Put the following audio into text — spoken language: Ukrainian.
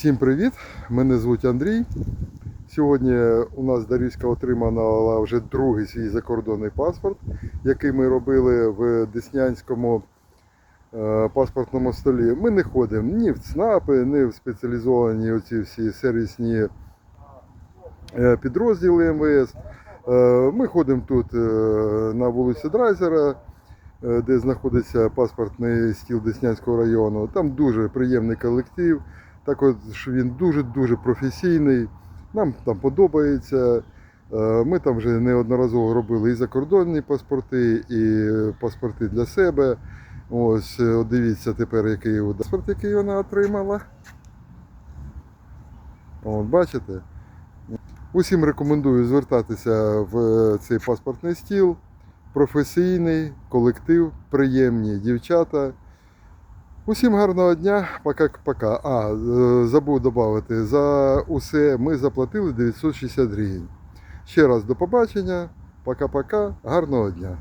Всім привіт! Мене звуть Андрій. Сьогодні у нас Дарівська отримала вже другий свій закордонний паспорт, який ми робили в Деснянському е, паспортному столі. Ми не ходимо ні в ЦНАПи, ні в спеціалізовані оці всі сервісні е, підрозділи МВС. Е, Ми ходимо тут на вулиці Драйзера, де знаходиться паспортний стіл Деснянського району. Там дуже приємний колектив. Так от, що він дуже-дуже професійний. Нам там подобається. Е, Ми там вже неодноразово робили і закордонні паспорти, і паспорти для себе. Ось е, дивіться тепер, який паспорт, який вона отримала. От, бачите? Усім рекомендую звертатися в цей паспортний стіл. Професійний колектив, приємні дівчата. Усім гарного дня, пока-пока. А, е, забув додати, за усе ми заплатили 960 гривень. Ще раз до побачення, пока-пока, гарного дня.